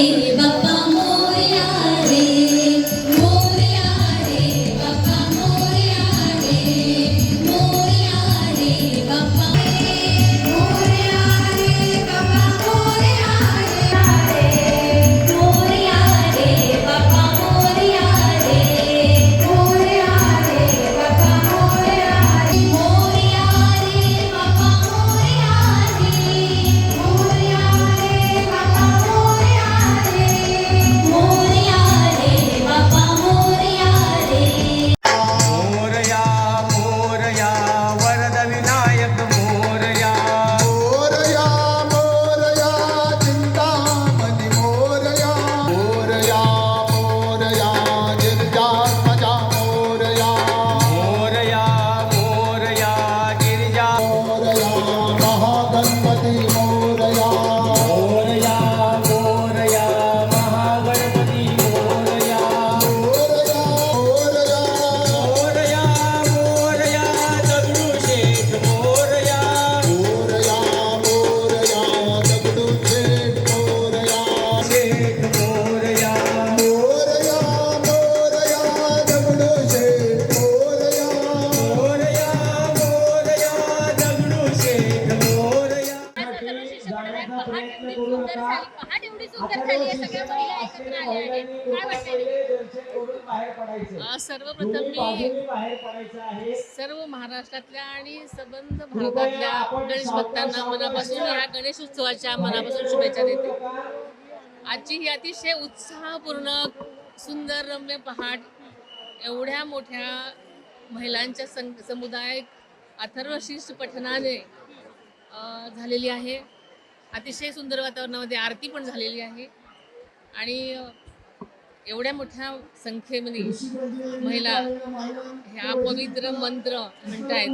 Amen. सर्वप्रथम मी सर्व महाराष्ट्रातल्या आणि सबंध भारतातल्या गणेश भक्तांना मनापासून ह्या गणेश उत्सवाच्या मनापासून शुभेच्छा देते. आजची ही अतिशय उत्साहपूर्ण सुंदर रम्य पहाट एवढ्या मोठ्या महिलांच्या सं समुदाय अथर्व शीर्ष पठणाने झालेली आहे. अतिशय सुंदर वातावरणामध्ये आरती पण झालेली आहे. आणि एवढ्या मोठ्या संख्येमध्ये महिला ह्या पवित्र मंत्र म्हणतायत.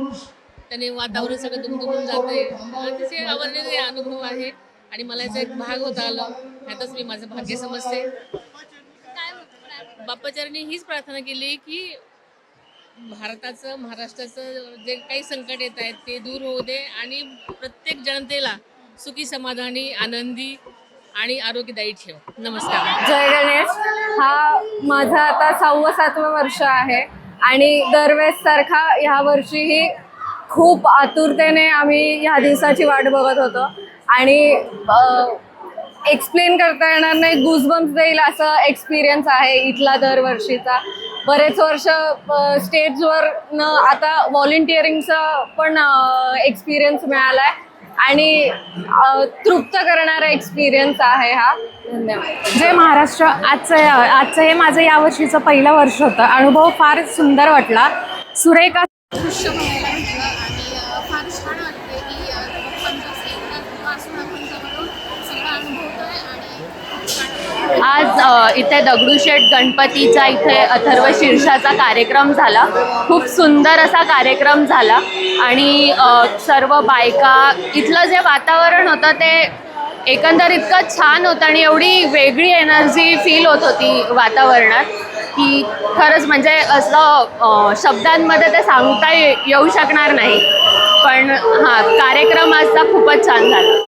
त्याने वातावरण सगळं दुमदुमून जाते अतिशय आवडलेले अनुभव आहे. आणि मला याचा एक भाग होता आलं. ह्यातच मी माझं भाग्य समजते. बाप्पाचार्यांनी हीच प्रार्थना केली की भारताचं महाराष्ट्राचं जे काही संकट येत आहेत ते दूर होऊ दे आणि प्रत्येक जनतेला सुखी समाधानी आनंदी आणि आरोग्यदायी ठेव. नमस्कार. जय गणेश. हा माझा आता सहावं सातवं वर्ष आहे. आणि दरवेळेस सारखा ह्या वर्षीही खूप आतुरतेने आम्ही ह्या दिवसाची वाट बघत होतो. आणि एक्सप्लेन करता येणार नाही गुजबम्स देईल असं एक्सपिरियन्स आहे इथला दरवर्षीचा बरेच वर्ष स्टेजवर न आता व्हॉलेंटिअरिंगचा पण एक्सपिरियन्स मिळाला आहे आणि तृप्त करणारा एक्सपिरियन्स आहे हा. धन्यवाद. जय महाराष्ट्र. आजचं आजचं हे माझं यावर्षीचं पहिलं वर्ष होतं. अनुभव फार सुंदर वाटला. सुरेखा दृश्य बघायला भेटलं आणि अ, फार छान वाटते की अ, पप्पांच्या स्नेहात वाचून आपण जवळून सगळं अनुभवतोय आणि खूप छान वाटतं. आज इथे दगडूशेठ गणपतीचा इथे अथर्व शीर्षाचा कार्यक्रम झाला. खूप सुंदर असा कार्यक्रम झाला. आणि सर्व बायका इथलं जे वातावरण होतं ते एकंदर इतकं छान होतं आणि एवढी वेगळी एनर्जी फील होत होती वातावरणात की खरंच म्हणजे असं शब्दांमध्ये ते सांगता ये- येऊ शकणार नाही. पण हां कार्यक्रम आजचा खूपच छान झाला.